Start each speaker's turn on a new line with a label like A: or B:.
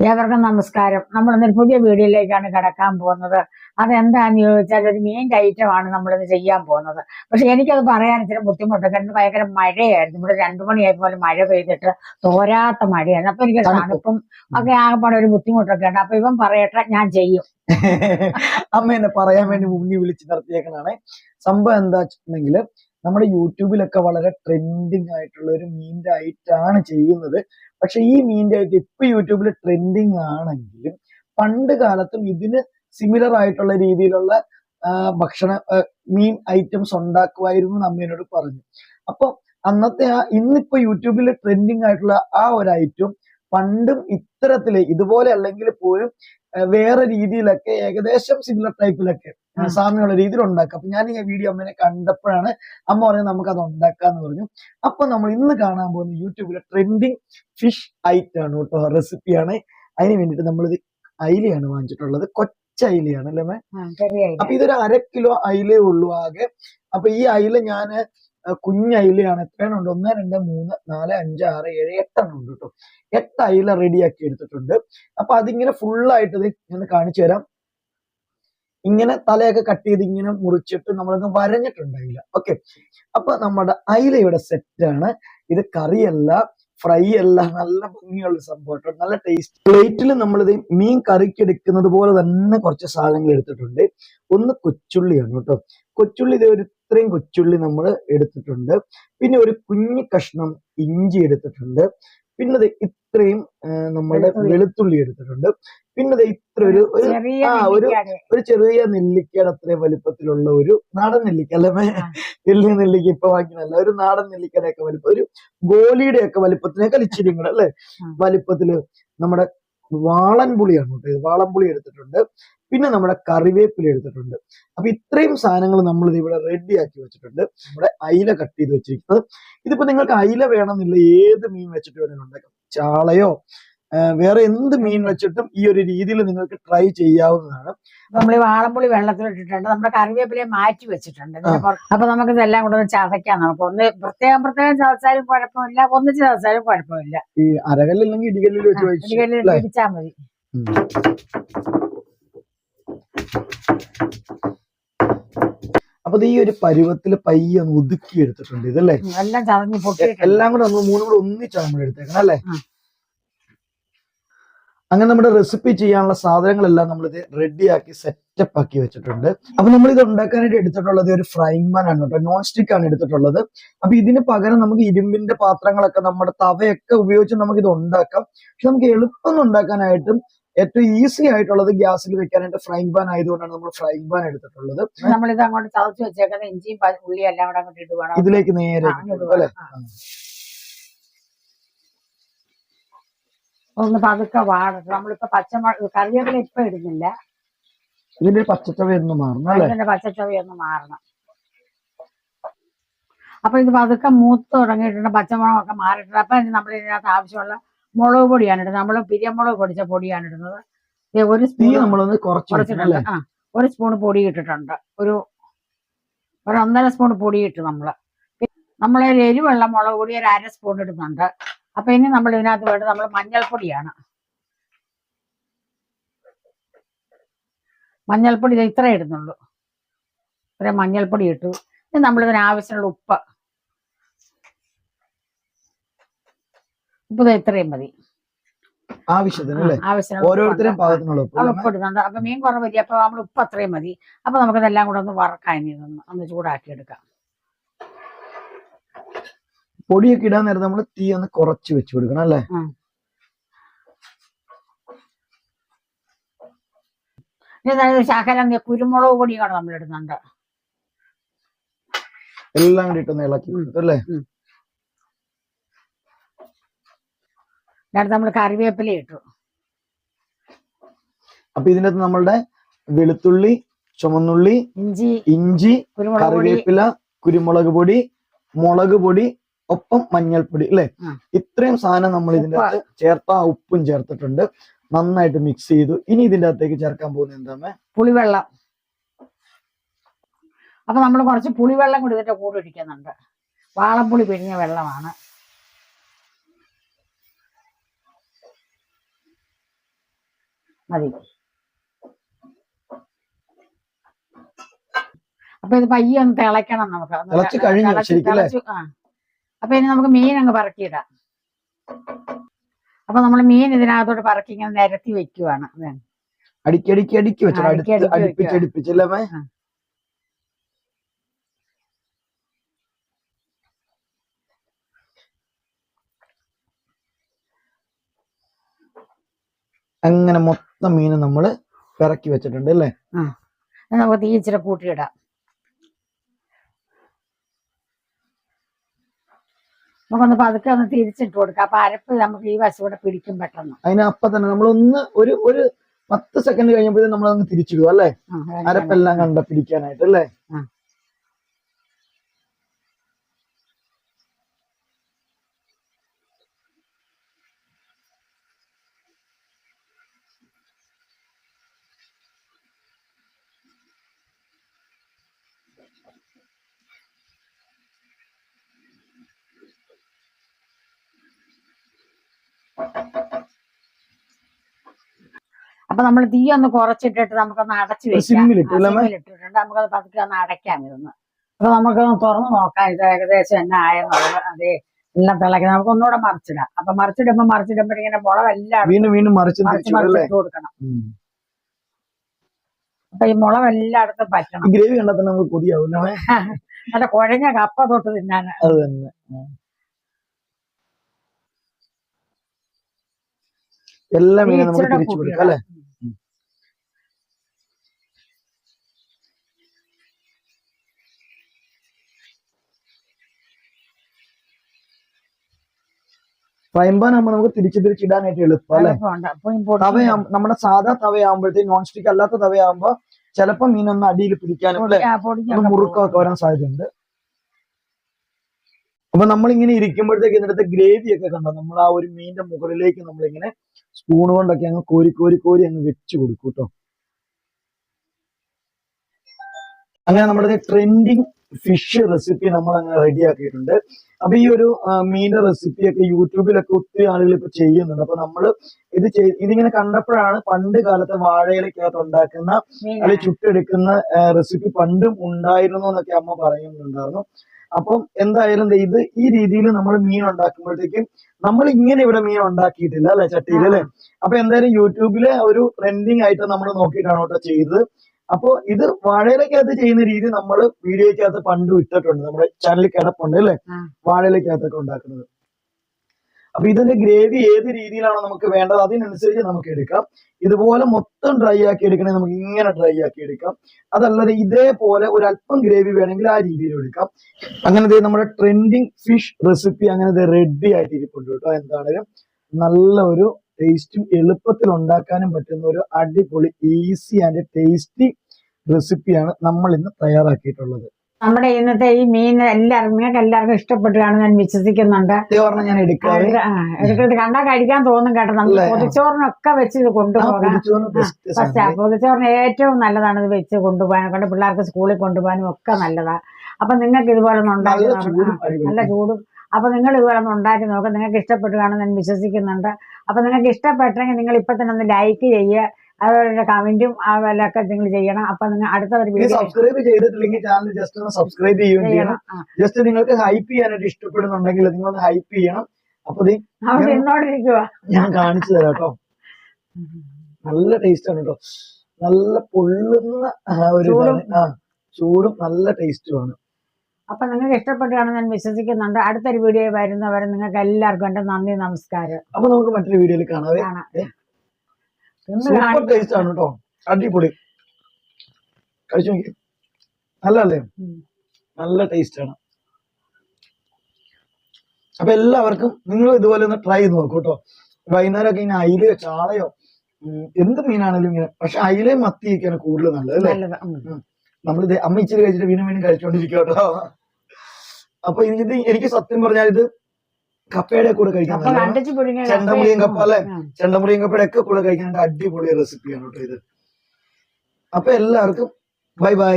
A: ഏവർക്കും നമസ്കാരം. നമ്മൾ ഇന്നൊരു പുതിയ വീഡിയോയിലേക്കാണ് കിടക്കാൻ പോകുന്നത്. അതെന്താന്ന് ചോദിച്ചാൽ ഒരു മെയിൻ ഐറ്റമാണ് നമ്മളിത് ചെയ്യാൻ പോകുന്നത്. പക്ഷെ എനിക്കത് പറയാൻ ഇച്ചിരി ബുദ്ധിമുട്ട് കാരണം ഭയങ്കര മഴയായിരുന്നു. ഇവിടെ രണ്ടു മണിയായപ്പോൾ മഴ പെയ്തിട്ട് തോരാത്ത മഴയായിരുന്നു. അപ്പൊ എനിക്ക്
B: തണുപ്പ്.
A: തണുപ്പും ഒക്കെ ആകെപ്പാടെ ഒരു ബുദ്ധിമുട്ടൊക്കെ ഉണ്ട്. അപ്പൊ ഇവൻ പറയട്ടെ ഞാൻ ചെയ്യും.
B: അമ്മ എന്നെ പറയാൻ വേണ്ടി മുന്നിൽ വിളിച്ച് നിർത്തിയേക്കണാണ്. സംഭവം എന്താ വെച്ചിട്ടുണ്ടെങ്കിൽ നമ്മുടെ യൂട്യൂബിലൊക്കെ വളരെ ട്രെൻഡിങ് ആയിട്ടുള്ള ഒരു മീന്റെ ആയിട്ടാണ് ചെയ്യുന്നത് പക്ഷെ ഈ മീന്റെ ഐറ്റം ഇപ്പൊ യൂട്യൂബിൽ ട്രെൻഡിങ് ആണെങ്കിലും പണ്ട് കാലത്തും ഇതിന് സിമിലർ ആയിട്ടുള്ള രീതിയിലുള്ള ഭക്ഷണ മീൻ ഐറ്റംസ് ഉണ്ടാക്കുമായിരുന്നു എന്ന് പറഞ്ഞു അപ്പൊ അന്നത്തെ ആ ഇന്നിപ്പോ യൂട്യൂബിൽ ട്രെൻഡിങ് ആയിട്ടുള്ള ആ ഒരു ഐറ്റം പണ്ടും ഇത്തരത്തിൽ ഇതുപോലെ അല്ലെങ്കിൽ പോലും വേറെ രീതിയിലൊക്കെ ഏകദേശം സിമിലർ ടൈപ്പിലൊക്കെ. സാമ്യമുള്ള രീതിയിൽ ഉണ്ടാക്കുക. അപ്പൊ ഞാൻ ഈ വീഡിയോ അമ്മേനെ കണ്ടപ്പോഴാണ് അമ്മ പറഞ്ഞത് നമുക്ക് അത് ഉണ്ടാക്കാന്ന് പറഞ്ഞു. അപ്പൊ നമ്മൾ ഇന്ന് കാണാൻ പോകുന്ന യൂട്യൂബിലെ ട്രെൻഡിങ് ഫിഷ് ഐറ്റം ആണ് കേട്ടോ. റെസിപ്പിയാണ് അതിന് വേണ്ടിയിട്ട് നമ്മളിത് അയിലയാണ് വാങ്ങിച്ചിട്ടുള്ളത്. കൊച്ച അയിലയാണ് അല്ലേ
A: idea.
B: അപ്പൊ ഇതൊരു അര കിലോ അയിലേ ഉള്ളൂ ആകെ. അപ്പൊ ഈ അയില ഞാൻ കുഞ്ഞ അയിലയാണ്. ഉണ്ട്? ഒന്ന് രണ്ട് മൂന്ന് നാല് അഞ്ച് ആറ് ഏഴ് എട്ടെണ്ണം ഉണ്ട് കേട്ടോ. എട്ട് അയില റെഡിയാക്കി എടുത്തിട്ടുണ്ട്. അപ്പൊ അതിങ്ങനെ ഫുള്ളായിട്ട് ഞാൻ കാണിച്ചു തരാം ഇങ്ങനെ തലയൊക്കെ കട്ട് ചെയ്ത് ഇങ്ങനെ മുറിച്ചിട്ട് നമ്മളൊന്ന് വരഞ്ഞിട്ടുണ്ടായില്ല. ഓക്കെ അപ്പൊ നമ്മുടെ അയില ഇവിടെ സെറ്റ് ആണ്. ഇത് കറിയല്ല ഫ്രൈ അല്ല നല്ല ഭംഗിയുള്ള സംഭവം നല്ല ടേസ്റ്റ് പ്ലേറ്റിൽ നമ്മൾ ഇത് മീൻ കറിക്ക് എടുക്കുന്നത് പോലെ തന്നെ കുറച്ച് സാധനങ്ങൾ എടുത്തിട്ടുണ്ട്. ഒന്ന് കൊച്ചുള്ളിയാണ് കേട്ടോ കൊച്ചുള്ളി ഇത് ഒരു ഇത്രയും കൊച്ചുള്ളി നമ്മൾ എടുത്തിട്ടുണ്ട്. പിന്നെ ഒരു കുഞ്ഞു കഷ്ണം ഇഞ്ചി എടുത്തിട്ടുണ്ട്. പിന്നെ ദേ ഇത്രയും നമ്മളുടെ
A: വെളുത്തുള്ളി.
B: എടുത്തിട്ടുണ്ട്. പിന്നെ ഇത്ര ഒരു ആ, ഒരു- ഒരു ചെറിയ നെല്ലിക്കയുടെ അത്രയും വലിപ്പത്തിലുള്ള ഒരു നാടൻ നെല്ലിക്ക അല്ലെ. വലിയ നെല്ലിക്ക ഇപ്പൊ വാങ്ങിക്കണല്ല ഒരു നാടൻ നെല്ലിക്കയുടെ ഒക്കെ വലിപ്പം ഒരു ഗോലിയുടെ ഒക്കെ വലിപ്പത്തിനേക്കാൾ ഇച്ചിരി കൂടെ അല്ലെ. വലിപ്പത്തിൽ നമ്മുടെ വാളൻപുളിയാണ് കേട്ടോ ഇത്. വാളൻപുളി എടുത്തിട്ടുണ്ട്. പിന്നെ നമ്മുടെ കറിവേപ്പില എടുത്തിട്ടുണ്ട്. അപ്പൊ ഇത്രയും സാധനങ്ങൾ നമ്മൾ ഇത് ഇവിടെ റെഡി ആക്കി വെച്ചിട്ടുണ്ട്. നമ്മുടെ അയില കട്ട് ചെയ്ത് വെച്ചിരിക്കുന്നത്. ഇതിപ്പോ നിങ്ങൾക്ക് അയില വേണമെന്നില്ല ഏത് മീൻ വെച്ചിട്ട് വേണമെങ്കിലും ഉണ്ടാക്കാം. ചാളയോ വേറെ എന്ത് മീൻ വെച്ചിട്ടും ഈ ഒരു രീതിയിൽ നിങ്ങൾക്ക് ട്രൈ ചെയ്യാവുന്നതാണ്.
A: നമ്മൾ ഈ വാളംപുളി വെള്ളത്തിലിട്ടിട്ടുണ്ട്. നമ്മുടെ കറിവേപ്പിലയെ മാറ്റി വെച്ചിട്ടുണ്ട്. അപ്പൊ നമുക്ക് ഇതെല്ലാം കൂടെ ഒന്ന് ചതയ്ക്കാം നമുക്ക്. ഒന്ന് പ്രത്യേകം പ്രത്യേകം ചതച്ചാലും കുഴപ്പമില്ല. ഒന്നിച്ച് ചതച്ചാലും കുഴപ്പമില്ല.
B: ഈ അരകല്ലില്ലെങ്കിൽ ഇടികല്ലിൽ വെച്ച്
A: ഇടികല്ലിൽ മതി.
B: അപ്പൊ ഈ ഒരു പരുവത്തിൽ പയ്യെ ഒന്ന് ഒതുക്കി എടുത്തിട്ടുണ്ട് ഇതല്ലേ?
A: എല്ലാം ചതഞ്ഞ്
B: എല്ലാം കൂടെ നമ്മൾ മൂന്നും കൂടെ ഒന്നിച്ചാണ് നമ്മൾ എടുത്തേക്കണം അല്ലേ? അങ്ങനെ നമ്മുടെ റെസിപ്പി ചെയ്യാനുള്ള സാധനങ്ങളെല്ലാം നമ്മൾ ഇത് റെഡിയാക്കി സെറ്റപ്പ് ആക്കി വെച്ചിട്ടുണ്ട്. അപ്പൊ നമ്മൾ ഇത് ഉണ്ടാക്കാനായിട്ട് എടുത്തിട്ടുള്ളത് ഒരു ഫ്രൈങ് പാൻ ആണ് കേട്ടോ. നോൺ സ്റ്റിക്ക് ആണ് എടുത്തിട്ടുള്ളത്. അപ്പൊ ഇതിന് പകരം നമുക്ക് ഇരുമ്പിന്റെ പാത്രങ്ങളൊക്കെ നമ്മുടെ തവയൊക്കെ ഉപയോഗിച്ച് നമുക്ക് ഇത് ഉണ്ടാക്കാം. പക്ഷെ നമുക്ക് എളുപ്പം ഉണ്ടാക്കാനായിട്ടും ഏറ്റവും ഈസി ആയിട്ടുള്ളത് ഗ്യാസിൽ വെക്കാനായിട്ട് ഫ്രൈങ് പാൻ ആയതുകൊണ്ടാണ് നമ്മൾ ഫ്രൈങ് പാൻ എടുത്തിട്ടുള്ളത്.
A: നമ്മളിത് അങ്ങോട്ട് ചതച്ച് വെച്ചേക്കുന്ന ഇഞ്ചിയും ഉള്ളിയും എല്ലാം കൂടെ അങ്ങോട്ട് ഇടുവാണ്
B: ഇതിലേക്ക് നേരെ അല്ലെ.
A: ഒന്ന് പതുക്കെ വാടട്ടെ നമ്മളിപ്പോ പച്ചമുളക് കറിവേപ്പില ഇപ്പൊ ഇടുന്നില്ല.
B: ഇതിന്റെ ഒരു പച്ചച്ചവ ഒന്ന് മാറണം ഇതിന്റെ
A: അതിന്റെ പച്ചച്ചവി ഒന്ന് മാറണം. അപ്പൊ ഇത് പതുക്കെ മൂത്ത് തുടങ്ങിയിട്ടുണ്ട്. പച്ചമുളകൊക്കെ മാറിയിട്ടുണ്ട്. അപ്പൊ നമ്മൾ ഇതിനകത്ത് ആവശ്യമുള്ള മുളക് പൊടിയാണ് ഇടുന്നത്. നമ്മൾ പിരിയമുളക് പൊടിച്ച പൊടിയാണ് ഇടുന്നത്. ഒരു
B: സ്പൂണ്
A: സ്പൂൺ
B: നമ്മളൊന്ന്
A: കുറച്ചിട്ടുണ്ട് ആ ഒരു സ്പൂൺ പൊടി ഇട്ടിട്ടുണ്ട്. ഒരു ഒരു ഒന്നര സ്പൂൺ പൊടി ഇട്ടു നമ്മൾ. നമ്മൾ എരിവെള്ള മുളക് പൊടി ഒരു അര സ്പൂൺ ഇടുന്നുണ്ട്. അപ്പൊ ഇനി നമ്മൾ ഇതിനകത്ത് വേണ്ടത് നമ്മൾ മഞ്ഞൾപ്പൊടിയാണ്. മഞ്ഞൾപ്പൊടി ഇത്ര ഇടുന്നുള്ളൂ. ഒരു മഞ്ഞൾപ്പൊടി ഇട്ടു. ഇനി നമ്മൾ ഇതിന് ആവശ്യമുള്ള ഉപ്പ് ഉപ്പ് ദേ ഇത്രയും മതി.
B: ആവശ്യത്തിന് അല്ലേ? ഓരോരുത്തരും. പാകത്തിനുള്ള
A: അപ്പൊ മീൻ കുറവ് അപ്പൊ നമ്മൾ ഉപ്പ് അത്രയും മതി. അപ്പൊ നമുക്കിതെല്ലാം കൂടെ ഒന്ന് വറക്കാൻ ഇതൊന്ന്. ഒന്ന് ചൂടാക്കി എടുക്കാം
B: പൊടിയൊക്കെ ഇടാൻ നേരം നമ്മൾ തീ ഒന്ന് കുറച്ച് വെച്ച് കൊടുക്കണം അല്ലേ?
A: ശകലം കുരുമുളക് പൊടി കൂടെ നമ്മൾ ഇടുന്നുണ്ട്.
B: എല്ലാം കൂടി ഇട്ടൊന്ന് ഇളക്കി കൊടുക്കും അല്ലേ?
A: എന്നിട്ട് നമ്മൾ കറിവേപ്പില ഇട്ടു.
B: അപ്പൊ ഇതിനകത്ത് നമ്മളുടെ വെളുത്തുള്ളി ചുമന്നുള്ളി
A: ഇഞ്ചി
B: ഇഞ്ചി കറിവേപ്പില കുരുമുളക് പൊടി മുളക് പൊടി ഒപ്പം മഞ്ഞൾപ്പൊടി അല്ലെ. ഇത്രയും സാധനം നമ്മൾ ഇതിന്റെ. അകത്ത് ചേർത്ത ഉപ്പും ചേർത്തിട്ടുണ്ട്. നന്നായിട്ട് മിക്സ് ചെയ്തു. ഇനി ഇതിന്റെ അകത്തേക്ക് ചേർക്കാൻ പോകുന്നത് എന്താ
A: പുളിവെള്ളം. അപ്പൊ നമ്മൾ കുറച്ച് പുളിവെള്ളം കൂടി ഇതിന്റെ കൂടെ ഒഴിക്കുന്നുണ്ട്. വാളപ്പുളി പിഴിഞ്ഞ വെള്ളമാണ്. മതി അപ്പൊ ഇത് പയ്യെ ഒന്ന് തിളയ്ക്കണം നമുക്ക്
B: തിളച്ചു
A: ആ അപ്പൊ ഇനി നമുക്ക് മീൻ അങ്ങ് പറക്കിയിടാം അപ്പൊ നമ്മൾ മീൻ ഇതിനകത്തോട്ട് പറക്കി ഇങ്ങനെ നിരത്തി വെക്കുവാണ്.
B: അടിക്കടിക്ക് അടിക്കി വെച്ചോ
A: ആ,
B: അടുത്ത്
A: അടുക്കി അടുക്കി
B: അടുപ്പിച്ച്
A: വെക്കുക.
B: അടുപ്പിച്ചല്ലേ അമ്മേ?
A: ആ.
B: അങ്ങനെ മൊത്തം മീൻ നമ്മൾ പിറക്കി വെച്ചിട്ടുണ്ട് അല്ലേ?
A: ആ. നമുക്ക് തീ ഇച്ചിരി കൂട്ടിയിടാം. നമുക്കൊന്ന് പതുക്കെ ഒന്ന് തിരിച്ചിട്ട് കൊടുക്കാം. അപ്പൊ അരപ്പ് നമുക്ക് ഈ വശം കൂടെ പിടിക്കും പെട്ടെന്ന്.
B: അതിന് അപ്പൊ തന്നെ നമ്മളൊന്ന് ഒരു ഒരു പത്ത് സെക്കൻഡ് കഴിഞ്ഞപ്പോഴേ നമ്മളൊന്ന് തിരിച്ചിടും അല്ലേ. അരപ്പെല്ലാം കണ്ട പിടിക്കാനായിട്ട് അല്ലേ?
A: അപ്പൊ നമ്മൾ തീ ഒന്ന് കുറച്ചിട്ടിട്ട് നമുക്കൊന്ന് അടച്ചു വെക്കാം.
B: അല്ലേ?
A: സിമ്മിലിട്ടിട്ടുണ്ട് നമുക്കത് പതുക്കെ ഒന്ന് അടയ്ക്കാം ഇതൊന്ന് അപ്പൊ നമുക്കൊന്ന് തുറന്ന് നോക്കാം. ഇത് ഏകദേശം എന്നാ ആയെന്നുള്ളത്. അതെ എല്ലാം തിളക്കി നമുക്ക് ഒന്നുകൂടെ മറിച്ചിടാം. അപ്പൊ മറിച്ചിടുമ്പോ മറിച്ചിടുമ്പോ ഇങ്ങനെ മുളകെല്ലാം
B: വീണ്ടും വീണ്ടും മറിച്ച്
A: മറിച്ച് മറിച്ചിട്ട് കൊടുക്കണം. അപ്പൊ ഈ മുളക് എല്ലായിടത്തും പറ്റണം.
B: ഗ്രേവി കണ്ടാൽ നമുക്ക് അല്ലേ
A: നല്ല കുഴഞ്ഞ കപ്പ തൊട്ട് തിന്നാൻ.
B: അത് തന്നെ. എല്ലാം ഇങ്ങനെ
A: ഇച്ചിരിയുടെ
B: തിരിച്ചു കൊടുക്കാം
A: കൂട്ടിയിടാം.
B: അല്ലേ ഫ്രൈംപാൻ ആകുമ്പോൾ നമുക്ക് തിരിച്ച് തിരിച്ചിടാനായിട്ട് എളുപ്പം അല്ലേ?
A: എളുപ്പമുണ്ട്. അപ്പൊ ഈ പൊടി
B: തവയാകുമ്പോ നമ്മുടെ സാധാ തവയാകുമ്പോഴത്തേക്ക് നോൺ സ്റ്റിക്ക് അല്ലാത്ത തവയാകുമ്പോ ചിലപ്പോ മീനൊന്ന് അടിയിൽ പിടിക്കാനും അല്ലെ?
A: ആ,
B: മുറുക്കമൊക്കെ വരാൻ സാധ്യതയുണ്ട്. അപ്പൊ നമ്മൾ ഇങ്ങനെ ഇരിക്കുമ്പോഴത്തേക്ക് ഇതിനകത്ത് ഗ്രേവി ഒക്കെ കണ്ടോ? നമ്മൾ ആ ഒരു മീനിന്റെ മുകളിലേക്ക് നമ്മളിങ്ങനെ സ്പൂൺ കൊണ്ടൊക്കെ അങ്ങ് കോരി കോരി കോരി അങ്ങ് വെച്ച് കൊടുക്കും കേട്ടോ. അങ്ങനെ നമ്മുടെ ട്രെൻഡിങ് ഫിഷ് റെസിപ്പി നമ്മൾ അങ്ങനെ റെഡി ആക്കിയിട്ടുണ്ട്. അപ്പൊ ഈ ഒരു മീനിന്റെ റെസിപ്പി ഒക്കെ യൂട്യൂബിലൊക്കെ ഒത്തിരി ആളുകൾ ഇപ്പൊ ചെയ്യുന്നുണ്ട്. അപ്പൊ നമ്മൾ ഇത് ഇതിങ്ങനെ കണ്ടപ്പോഴാണ് പണ്ട് കാലത്തെ വാഴയിലക്കകത്ത് ഉണ്ടാക്കുന്ന
A: അല്ലെ
B: അല്ലെങ്കിൽ ചുട്ടെടുക്കുന്ന റെസിപ്പി പണ്ടും ഉണ്ടായിരുന്നു എന്നൊക്കെ അമ്മ പറയുന്നുണ്ടായിരുന്നു. അപ്പം എന്തായാലും ഇത് ഈ രീതിയിൽ നമ്മൾ മീൻ ഉണ്ടാക്കുമ്പോഴത്തേക്കും നമ്മൾ ഇങ്ങനെ ഇവിടെ മീൻ ഉണ്ടാക്കിയിട്ടില്ല അല്ലെ ചട്ടിയിൽ അല്ലെ? അപ്പൊ എന്തായാലും യൂട്യൂബിലെ ഒരു ട്രെൻഡിങ് ആയിട്ട് നമ്മൾ നോക്കിയിട്ടാണ് കേട്ടോ ചെയ്തത്. അപ്പോ ഇത് വാഴയിലക്കകത്ത് ചെയ്യുന്ന രീതി നമ്മൾ വീഡിയോയ്ക്കകത്ത് പണ്ട് ഇട്ടിട്ടുണ്ട്. നമ്മുടെ ചാനലിൽ കിടപ്പുണ്ട് അല്ലെ. വാഴയിലക്കകത്തൊക്കെ ഉണ്ടാക്കുന്നത്. അപ്പൊ ഇതിന്റെ ഗ്രേവി ഏത് രീതിയിലാണോ നമുക്ക് വേണ്ടത് അതിനനുസരിച്ച് നമുക്ക് എടുക്കാം. ഇതുപോലെ മൊത്തം ഡ്രൈ ആക്കി എടുക്കണമെങ്കിൽ നമുക്ക് ഇങ്ങനെ ഡ്രൈ ആക്കി എടുക്കാം. അതല്ലാതെ ഇതേപോലെ ഒരു അല്പം ഗ്രേവി വേണമെങ്കിൽ ആ രീതിയിൽ എടുക്കാം. അങ്ങനെ നമ്മുടെ ട്രെൻഡിങ് ഫിഷ് റെസിപ്പി അങ്ങനെ റെഡി ആയിട്ട് ഇരിപ്പുണ്ട് കേട്ടോ. എന്താണെങ്കിലും നല്ല ഒരു ടേസ്റ്റും എളുപ്പത്തിൽ ഉണ്ടാക്കാനും പറ്റുന്ന ഒരു അടിപൊളി ഈസി ആൻഡ് ടേസ്റ്റി റെസിപ്പിയാണ് നമ്മൾ ഇന്ന് തയ്യാറാക്കിയിട്ടുള്ളത്.
A: നമ്മുടെ ഇന്നത്തെ ഈ മീൻ എല്ലാവർക്കും നിങ്ങൾക്ക് എല്ലാവർക്കും ഇഷ്ടപ്പെട്ടു കാണും ഞാൻ വിശ്വസിക്കുന്നുണ്ട്.
B: ഞാൻ എടുക്കാതെ
A: ഇത് ആ, കണ്ടാ കഴിക്കാൻ തോന്നും കേട്ടോ. നമുക്ക്
B: അല്ലേ?
A: പൊതിച്ചോറിനൊക്കെ വെച്ച് ഇത് കൊണ്ടുപോകാം.
B: പൊതിച്ചോറിന്
A: ഏറ്റവും നല്ലതാണ് ഇത് വെച്ച് കൊണ്ടുപോകാൻ. കൊണ്ട് പിള്ളേർക്ക് സ്കൂളിൽ കൊണ്ടുപോകാനും ഒക്കെ നല്ലതാ. അപ്പൊ നിങ്ങൾക്ക് ഇതുപോലെ ഒന്ന് ഉണ്ടാക്കി
B: നല്ല ചൂടും
A: ആ, നല്ല
B: അടിപൊളി
A: ചൂടും അപ്പൊ നിങ്ങൾ ഇത് ഒന്ന് ഉണ്ടാക്കി നോക്കാം. നിങ്ങൾക്ക് ഇഷ്ടപ്പെട്ടു കാണും ഞാൻ വിശ്വസിക്കുന്നുണ്ട്. അപ്പൊ നിങ്ങൾക്ക് ഇഷ്ടപ്പെട്ടെങ്കിൽ നിങ്ങൾ ഇപ്പൊ തന്നെ ഒന്ന് ലൈക്ക് ചെയ്യുക. അതുപോലെ കമന്റും ഒക്കെ നിങ്ങൾ ചെയ്യണം. അപ്പൊ നിങ്ങൾ അടുത്ത ഒരു വീഡിയോ
B: സബ്സ്ക്രൈബ് ചെയ്തിട്ടില്ലെങ്കിൽ ചാനൽ ജസ്റ്റ് ഒന്ന് സബ്സ്ക്രൈബ് ചെയ്യുകയും ചെയ്യണം. ജസ്റ്റ് നിങ്ങൾക്ക് ഹൈപ്പ് ചെയ്യാനായിട്ട് ഇഷ്ടപ്പെടുന്നുണ്ടെങ്കിൽ നിങ്ങൾ ഒന്ന് ഹൈപ്പ് ചെയ്യണം. അപ്പൊ ഞാൻ കാണിച്ചു തരാം കേട്ടോ. നല്ല ടേസ്റ്റ് ആണ് കേട്ടോ. നല്ല പൊള്ളുന്ന ഒരു ചൂടും. നല്ല ടേസ്റ്റുമാണ്
A: അപ്പൊ നിങ്ങൾക്ക് ഇഷ്ടപ്പെട്ടു കാണും ഞാൻ വിശ്വസിക്കുന്നുണ്ട്. അടുത്തൊരു വീഡിയോ വരുന്നവരെ നിങ്ങൾക്ക് എല്ലാവർക്കും എന്റെ നന്ദി നമസ്കാരം.
B: അപ്പൊ നമുക്ക് മറ്റൊരു വീഡിയോയിൽ
A: കാണാം?
B: സൂപ്പർ ടേസ്റ്റ് ആണ് കേട്ടോ അടിപൊളി. കഴിച്ചു നോക്കി നല്ലല്ലേ
A: ഉം.
B: നല്ല ടേസ്റ്റ് ആണ്. അപ്പൊ എല്ലാവർക്കും നിങ്ങൾ ഇതുപോലെ ഒന്ന് ട്രൈ ചെയ്ത് നോക്കൂ കേട്ടോ വൈകുന്നേരമൊക്കെ ഇങ്ങനെ അയിലയോ ചാളയോ ഉം, എന്ത് മീനാണെങ്കിലും ഇങ്ങനെ പക്ഷെ അയിലയും മത്തിയൊക്കെയാണ് കൂടുതൽ നല്ലത് അല്ലേ?
A: നല്ലത്. ഉം.
B: നമ്മളിത് അമ്മ ഇച്ചിരി കഴിച്ചിട്ട് വീണ്ടും വീണ്ടും കഴിച്ചോണ്ടിരിക്കും കേട്ടോ അപ്പൊ ഇത് എനിക്ക് സത്യം പറഞ്ഞാൽ ഇത് കപ്പയുടെ കൂടെ
A: കഴിക്കാം
B: ചെണ്ടമുളിയും കപ്പ അല്ലെ?
A: ചെണ്ടമുളിയും
B: ചെണ്ടമുറിയും കപ്പയുടെ ഒക്കെ കൂടെ കഴിക്കാൻ അടിപൊളി റെസിപ്പിയാണ് കേട്ടോ ഇത്. അപ്പൊ എല്ലാവർക്കും ബൈ ബൈ